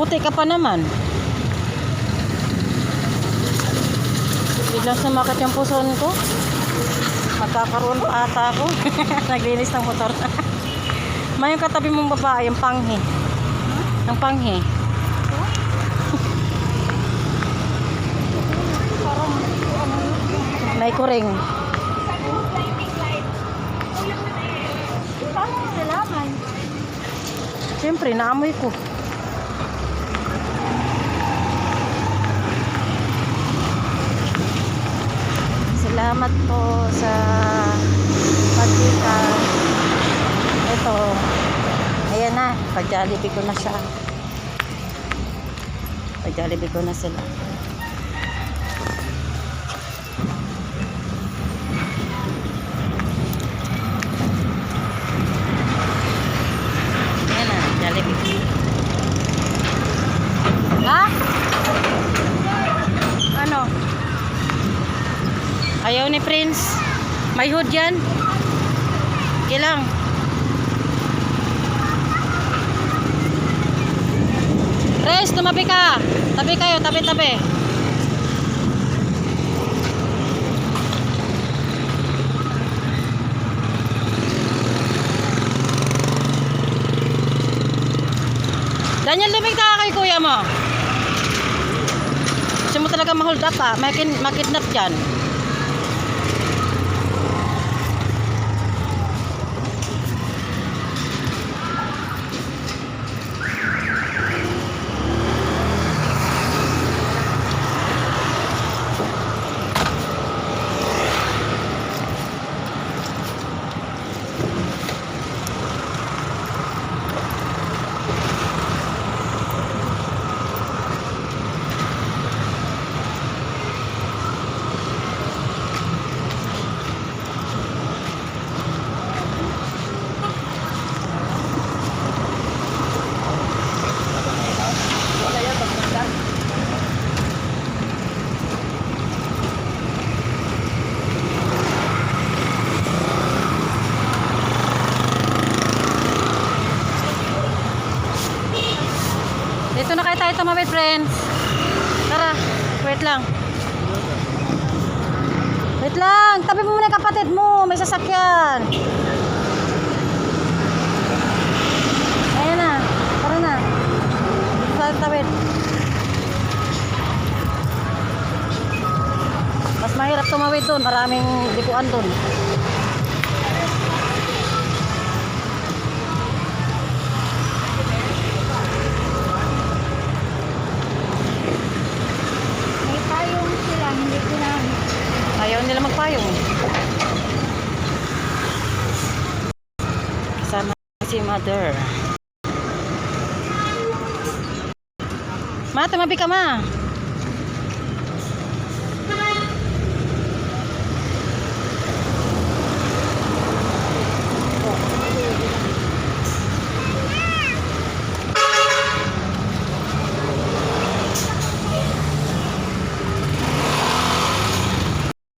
Puti ka pa naman. Biglang sumakit yung puson ko. Magkakaroon pa ata ako. Naglinis ng motor. May yung katabi mong babae, yung panghi. Ang panghi. May kuring. Siyempre, naamoy ko. Salamat po sa pagkita. Ito. Ayan na. Pag-jollibee ko na siya. Pag-jollibee ko na sila. Ayan na. Jollibee. Ha? Ano? Ayaw ni Prince. May hood yan. Kilang. Prince, tumabi ka. Tabi kayo, tabi-tabi. Daniel, lumig ka kay kuya mo. Gusto mo talaga ma-hold up ha? Makin, makidnap dyan. Dito na kayo tayo tumawid, friends. Tara, wait lang. Wait lang, tabi mo muna yung kapatid mo, may sasakyan. Ayan na, tara na. Tara, tawid. Mas mahirap tumawid doon, maraming likuan doon. Si mother. Ma, tumabi ma.